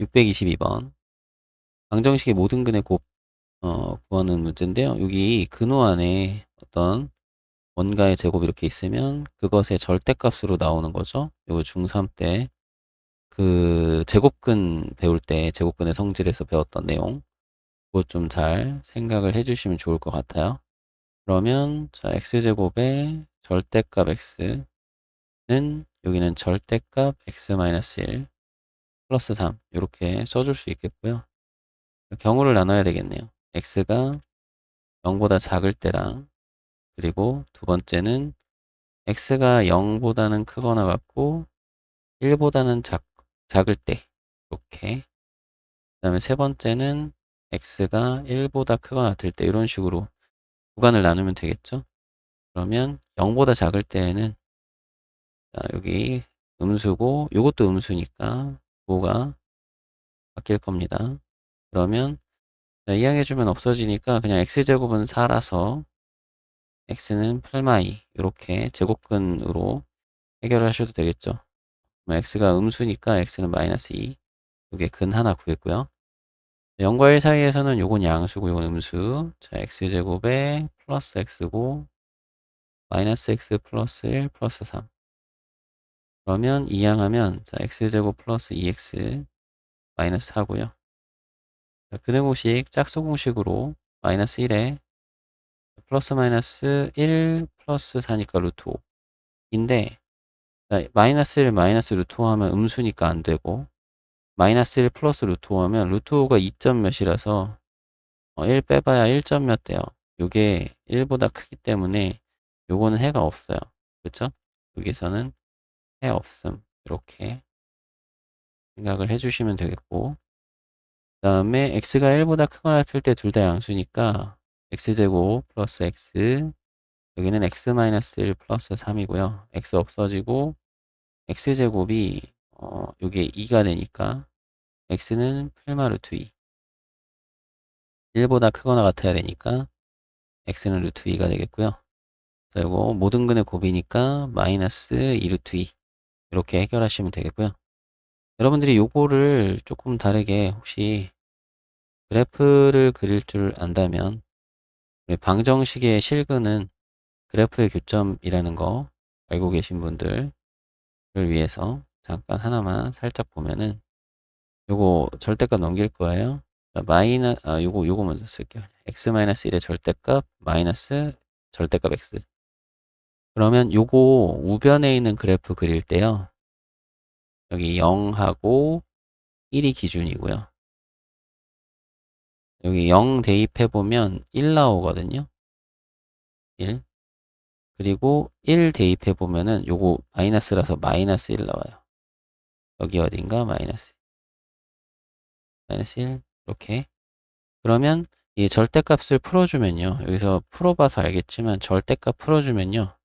622번. 방정식의 모든 근의 곱, 어, 구하는 문제인데요. 여기 근호 안에 어떤 원가의 제곱 이렇게 있으면 그것의 절대값으로 나오는 거죠. 이거 중3 때 그 제곱근 배울 때 제곱근의 성질에서 배웠던 내용 그거 좀잘 생각을 해주시면 좋을 것 같아요. 그러면 자 x제곱의 절대값 x는 여기는 절대값 x-1 플러스 3 이렇게 써줄 수 있겠고요. 경우를 나눠야 되겠네요. x가 0보다 작을 때랑 그리고 두 번째는 x가 0보다는 크거나 같고 1보다는 작, 작을 때 이렇게 그 다음에 세 번째는 x가 1보다 크거나 같을 때 이런 식으로 구간을 나누면 되겠죠. 그러면 0보다 작을 때에는 자, 여기 음수고 이것도 음수니까 뭐가 바뀔 겁니다. 그러면 자, 이항해주면 없어지니까 그냥 x제곱은 4라서 x는 8마이 이렇게 제곱근으로 해결하셔도 되겠죠. 그럼 x가 음수니까 x는 마이너스 2 이게 근 하나 구했고요. 0과 1 사이에서는 요건 양수고 요건 음수 자 x제곱에 플러스 x고 마이너스 x 플러스 1 플러스 3 그러면 이항하면 자 x제곱 플러스 2x 마이너스 4고요. 자, 근의 공식 짝수 공식으로 마이너스 1에 플러스 마이너스 1 플러스 4니까 루트 5인데 마이너스 1 마이너스 루트 5 하면 음수니까 안 되고 마이너스 1 플러스 루트 5 하면 루트 5가 2점 몇이라서 1 빼봐야 1점 몇 돼요. 요게 1보다 크기 때문에 요거는 해가 없어요. 그쵸? 여기서는 해 없음. 이렇게 생각을 해주시면 되겠고 그 다음에 x가 1보다 크거나 같을 때 둘 다 양수니까 x제곱 플러스 x 여기는 x 마이너스 1 플러스 3이고요. x 없어지고 x제곱이 어, 요게 2가 되니까 x는 8마 루트 2 1보다 크거나 같아야 되니까 x는 루트 2가 되겠고요. 자, 이거 모든 근의 곱이니까 마이너스 2 루트 2 이렇게 해결하시면 되겠고요. 여러분들이 요거를 조금 다르게 혹시 그래프를 그릴 줄 안다면 방정식의 실근은 그래프의 교점이라는 거 알고 계신 분들을 위해서 잠깐 하나만 살짝 보면은 요거 절대값 넘길 거예요. 마이너 아 요거 요거 먼저 쓸게요. x 마이너스 1의 절대값 마이너스 절대값 x. 그러면 요거 우변에 있는 그래프 그릴 때요. 여기 0하고 1이 기준이고요. 여기 0 대입해 보면 1 나오거든요. 1. 그리고 1 대입해 보면은 요거 마이너스라서 마이너스 1 나와요. 여기 어딘가 마이너스 마이너스 1 이렇게 그러면 이 절대값을 풀어주면요. 여기서 풀어봐서 알겠지만 절대값 풀어주면요.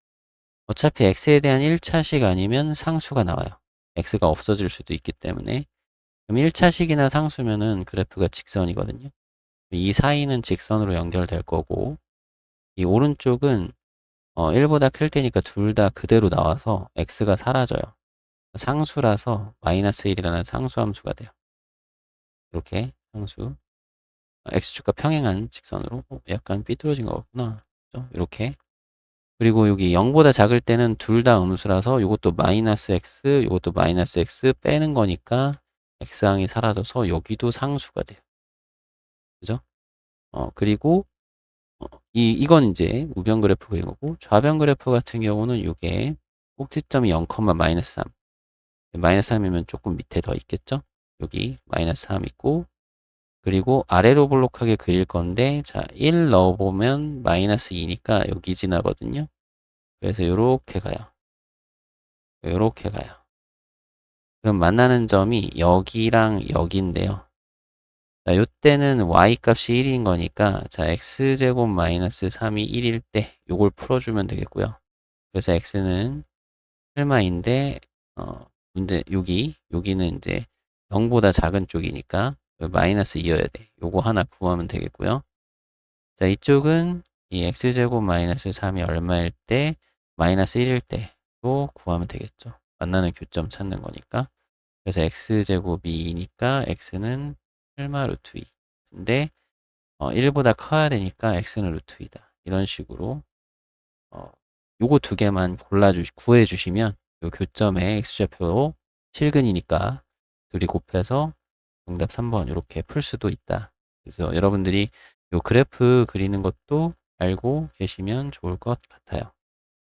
어차피 x에 대한 1차식 아니면 상수가 나와요. x가 없어질 수도 있기 때문에 그럼 1차식이나 상수면은 그래프가 직선이거든요. 이 사이는 직선으로 연결될 거고 이 오른쪽은 어, 1보다 클 때니까 둘 다 그대로 나와서 x가 사라져요. 상수라서 마이너스 1이라는 상수함수가 돼요. 이렇게 상수 x축과 평행한 직선으로 어, 약간 삐뚤어진 거구나. 이렇게 그리고 여기 0보다 작을 때는 둘 다 음수라서 이것도 마이너스 x, 이것도 마이너스 x 빼는 거니까 x항이 사라져서 여기도 상수가 돼요. 그죠? 어, 그리고 어, 이, 이건 이제 우변 그래프 그린 거고 좌변 그래프 같은 경우는 이게 꼭지점이 0, 마이너스 3 마이너스 3이면 조금 밑에 더 있겠죠? 여기 마이너스 3 있고 그리고 아래로 볼록하게 그릴 건데 자, 1 넣어보면 마이너스 2니까 여기 지나거든요. 그래서 이렇게 가요. 이렇게 가요. 그럼 만나는 점이 여기랑 여기인데요. 자, 요때는 y값이 1인 거니까 자, x제곱 마이너스 3이 1일 때 요걸 풀어주면 되겠고요. 그래서 x는 설마인데 어, 문제 여기 여기는 이제 0보다 작은 쪽이니까 마이너스 2여야 돼. 요거 하나 구하면 되겠고요. 자, 이쪽은 이 x제곱 마이너스 3이 얼마일 때 마이너스 1일 때로 구하면 되겠죠. 만나는 교점 찾는 거니까. 그래서 x제곱이 2니까 x는 8마 루트 2. 근데 어, 1보다 커야 되니까 x는 루트 2다. 이런 식으로 어, 요거 두 개만 골라주 구해 주시면 요 교점의 x좌표 실근이니까 둘이 곱해서 정답 3번 이렇게 풀 수도 있다. 그래서 여러분들이 요 그래프 그리는 것도 알고 계시면 좋을 것 같아요.